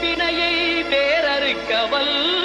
வினையை வேறறுக்கவல்ல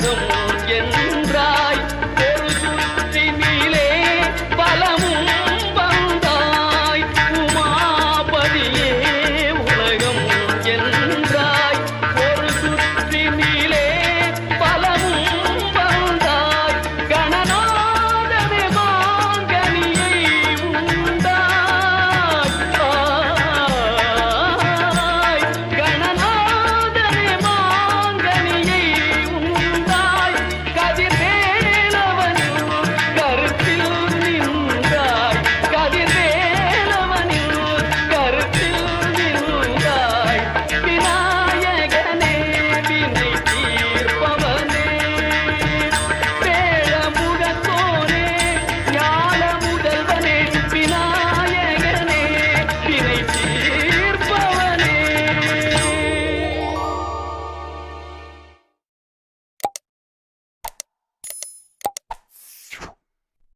உலகம் என்